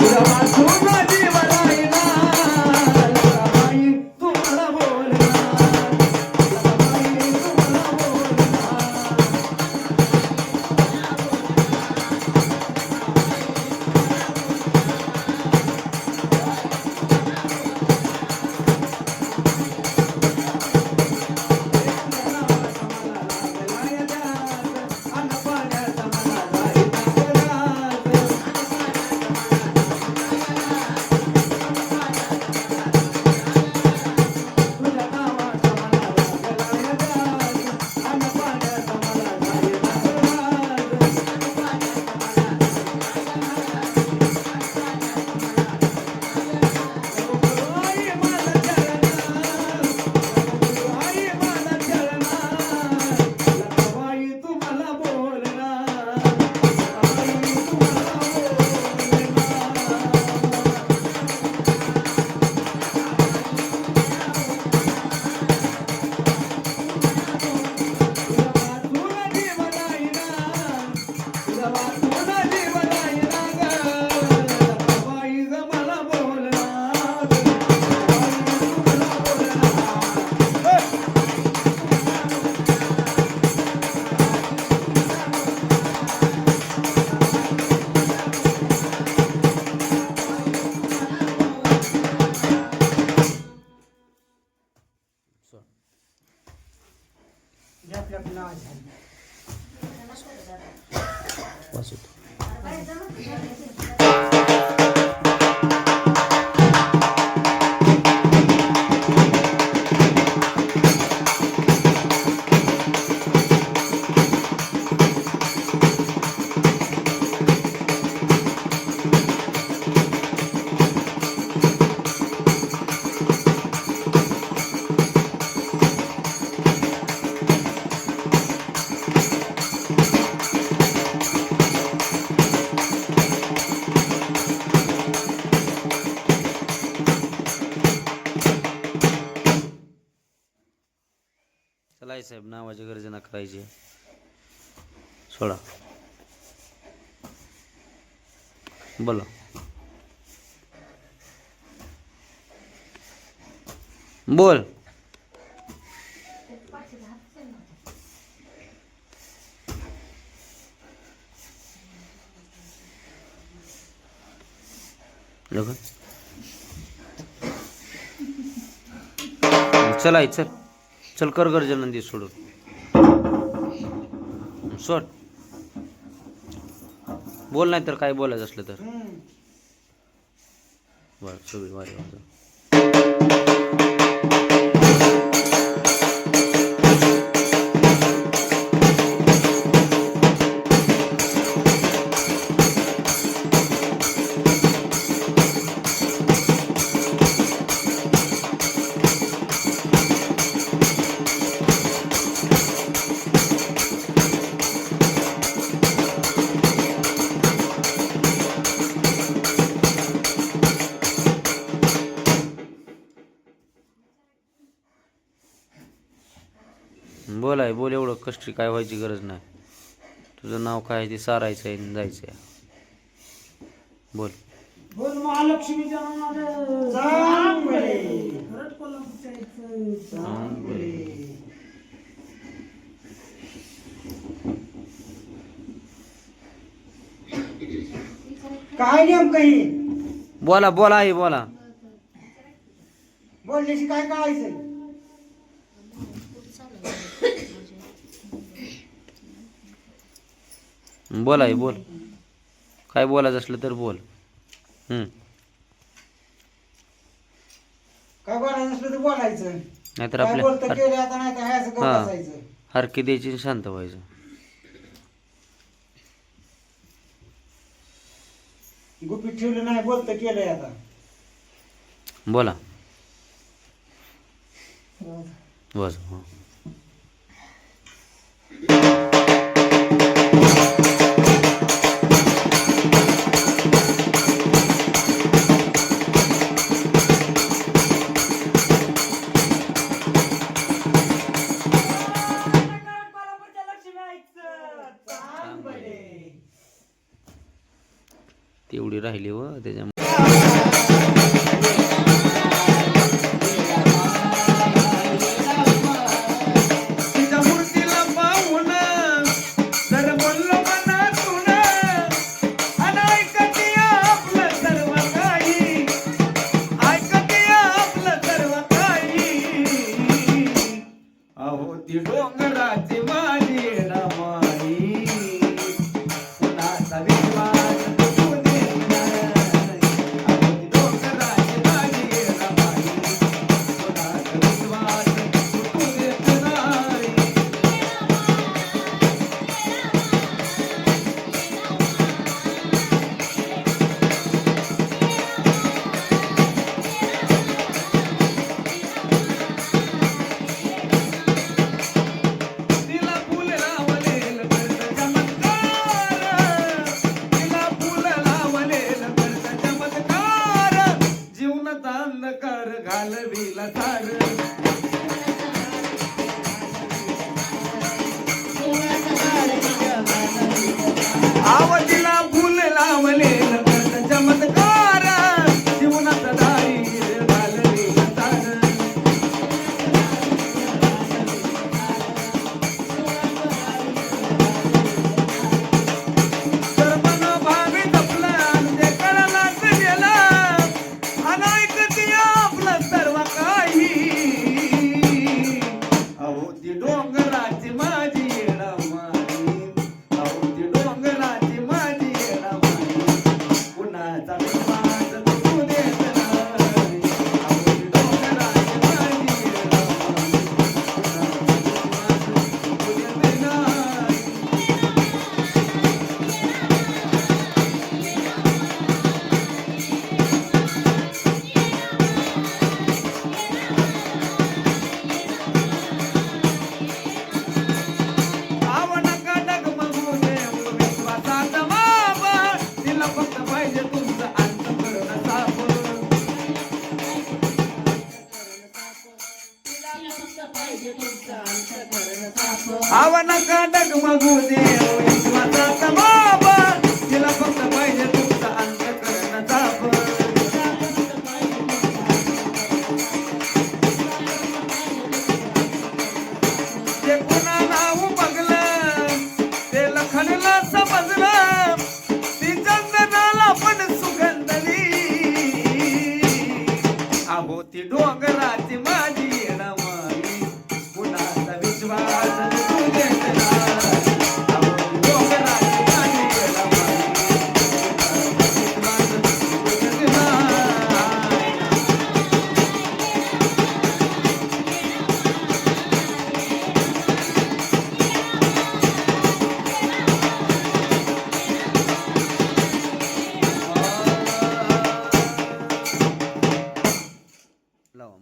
Я вас चला साहेब नावाची गर्जना करायची. सोडा. बोला. बोल. चला चल चल चल कर गर्जन दे सोडून. सोड. बोल नाही तर काय बोलायचं असलं तर. बर सगळी वारी वाजव. बोल आहे बोल एवढं कष्ट काय व्हायची गरज नाही. तुझं नाव काय आहे ते सारायचं आहे आणि जायचं आहे. बोल. बोल चांगले काय नेमकं ही? बोला बोला आई बोला. बोलण्याशी काय कळायचं बोल आई बोल. काय बोलायचं असलं तर बोल. हम्म. काय बोलायचं असलं तर बोलायचं. नाहीतर काय बोलतं आपल्या केलं आता नाही तर हाय असं हा. बसायचं? हरकी द्यायची आणि शांत व्हायचं. गुपित ठेवलं नाही बोलतं केलंय आता. बोला. बस हं. तेवढी राहिली व त्याच्यामुळे सार घालविला सार. आवतीला फुल लावले.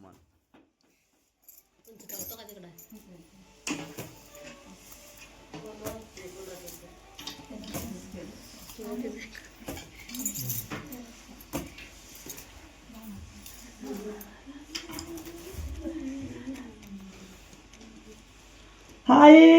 common. Hi,